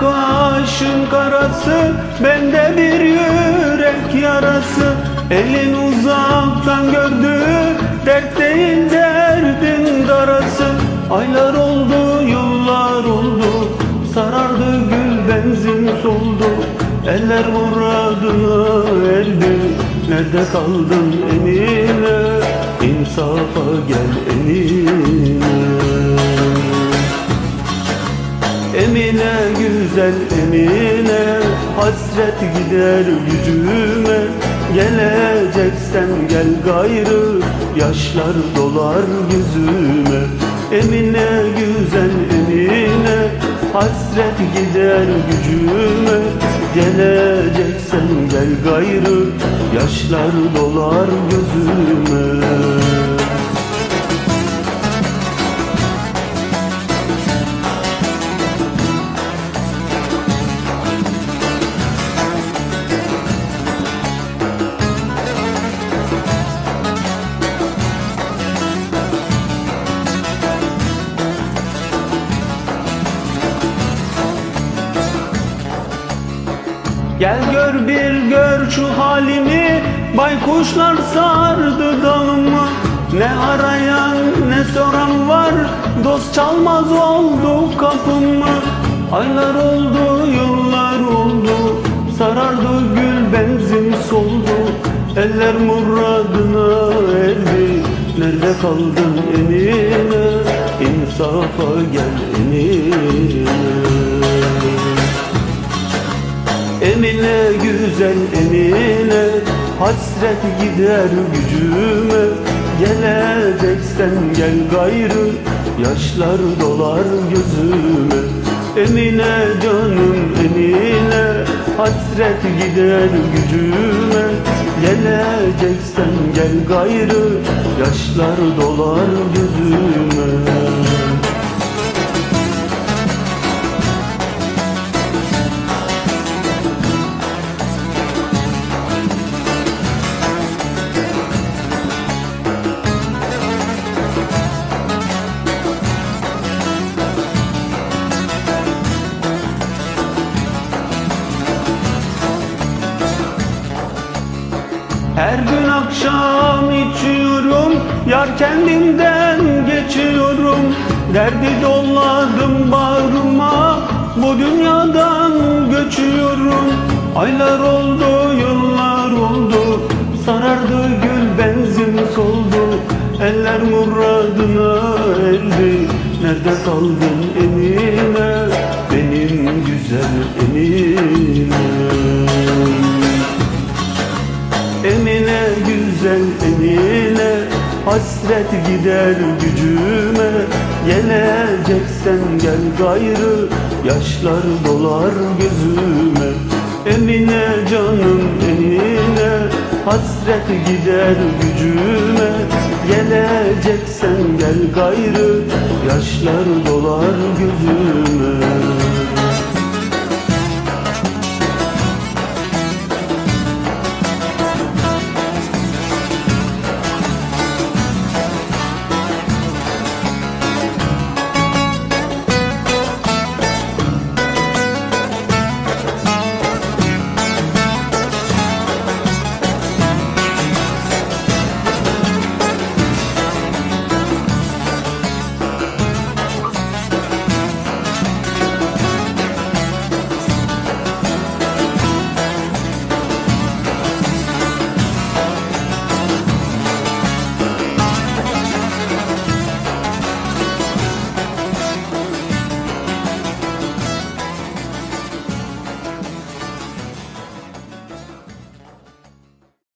Kaşın karası Bende bir yürek yarası. Elin uzaktan gördü Dert değil derdin darası. Aylar oldu yıllar oldu Sarardı gül benzin soldu. Eller muradına erdi Nerede kaldın Emine İnsafa gel Emine Emine güzel Emine Hasret gider gücüme. Geleceksen gel gayrı Yaşlar dolar yüzüme. Emine güzel Emine Hasret gider gücüme. Geleceksen gel gayrı Yaşlar dolar gözüme Gel gör bir gör şu halimi. Baykuşlar sardı dalımı Ne arayan ne soran var. Dost çalmaz oldu kapımı. Aylar oldu yıllar oldu. Sarardı gül benzin soldu. Eller muradına erdi. Nerede kaldın Emine? İnsafa gel Emine Emine güzel Emine. Hasret gider gücüme. Geleceksen gel gayrı. Yaşlar dolar gözüme. Emine canım Emine. Hasret gider gücüme. Geleceksen gel gayrı. Yaşlar dolar gözüme Her gün akşam içiyorum Yar kendimden geçiyorum. Derdi dolladım bağrıma Bu dünyadan göçüyorum. Aylar oldu yıllar oldu Sarardı gül benzin soldu. Eller muradına erdi Nerede kaldın Emine güzel Emine Hasret gider gücüme. Geleceksen gel gayrı Yaşlar dolar gözüme. Emine canım Emine Hasret gider gücüme. Geleceksen gel gayrı Yaşlar dolar gözüme